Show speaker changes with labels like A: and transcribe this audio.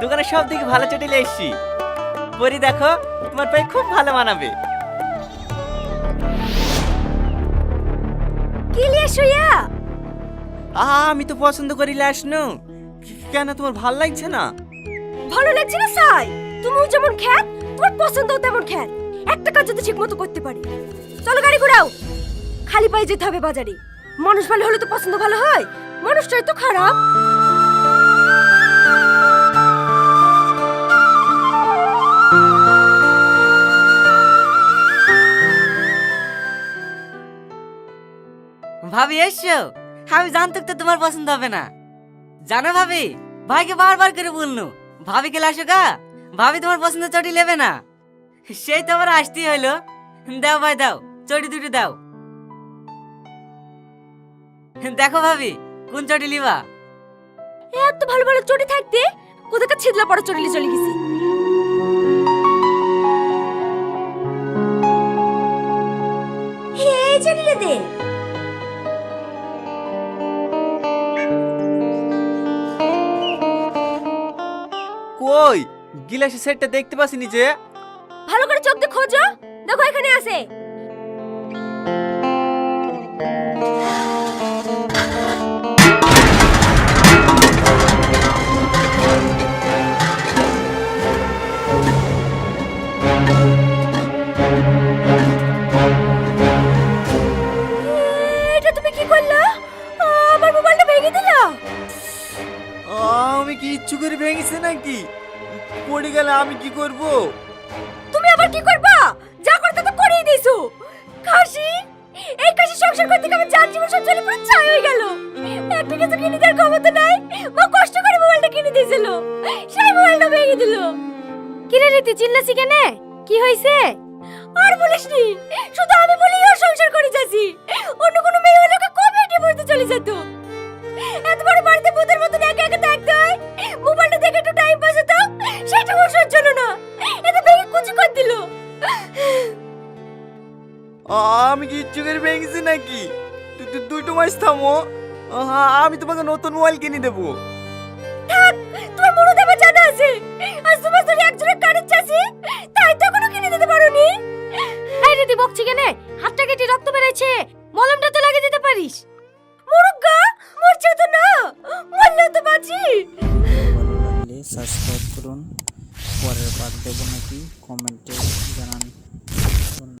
A: সব থেকে ভালো চটিলে এসছি। পরি দেখো তোমার পায়ে খুব ভালো মানাবে।
B: কি লিয়ে শুয়া
A: আহা আমি তো পছন্দ করি লাসনু কেন তোমার ভালো লাগছে না?
B: ভালো লাগছে না সাই? তুমিও যেমন খ্যাত তোমার পছন্দও তেমন খ্যাত। একটা কাজ যদি ঠিক মতো করতে পারি। চলো গাড়ি ঘোরাও। খালি পায়ে যেতে হবে বাজারে। মানুষ ভালো হলে তো পছন্দ ভালো হয়। মানুষটাই তো খারাপ।
C: ভাবি এসছো আমি জানতাম তো তোমার পছন্দ হবে না। জানো ভাবি ভাইকে বারবার করে বলনু ভাবিকে লাসো গা? ভাবি তোমার পছন্দ চটি নেবে না। সেই তো আবার আসতেই হইল। দাও ভাই দাও চটি দুটো দাও। দেখো ভাবি কোন চটি লিবা
B: এত ভালো ভালো চটি থাকতে কোথাকার ছিদলা পড়া চলে চলে গেছি? এই চলিলে দে।
A: কই? গিলাসের সেটটা দেখতে পাসিনি যে?
B: ভালো করে চোখ দিয়ে খোঁজো। দেখো এখানে আছে।
A: আমি কি ইচ্ছু করে ভেঙেছে নাকি? পড়ে গেলে আমি কি করব?
B: তুমি আবার কি করবা? যা করতে তো করেই দিছো। কাশি এই কাশি সংসার করতে গিয়ে আমার জীবন সব চলে পুরো ছাই হয়ে গেল। একটা কিছু কিনে দেওয়ার ক্ষমতা নাই। মা কষ্ট করে মোবাইলটা কিনে দিয়েছিল। সেই মোবাইলটা ভেঙে দিল। কিরে রীতি চিল্লাছি কেনে? কি হয়েছে? আর বলিসনি শুধু আমি বলি ওর সংসার করে যাচ্ছি। অন্য কোনো মেয়ে হলে ওকে কবে এটি পড়তে চলে যেত? এত সেটা জন্য না এটা ভেঙে কুচি করে দিল।
A: আমি কি ইচ্ছু করে ভেঙেছি নাকি? তুই দুটো মাস থামো। আমি তোমাকে নতুন মোবাইল কিনে দেবো।
B: থাক তোমার মনে দেবে জানা আছে। আজ তোমার ধরে একজনের কানের চাষি
D: সাবস্ক্রাইব করুন। পরের পার্ট দেবো নাকি? কমেন্টে জানান।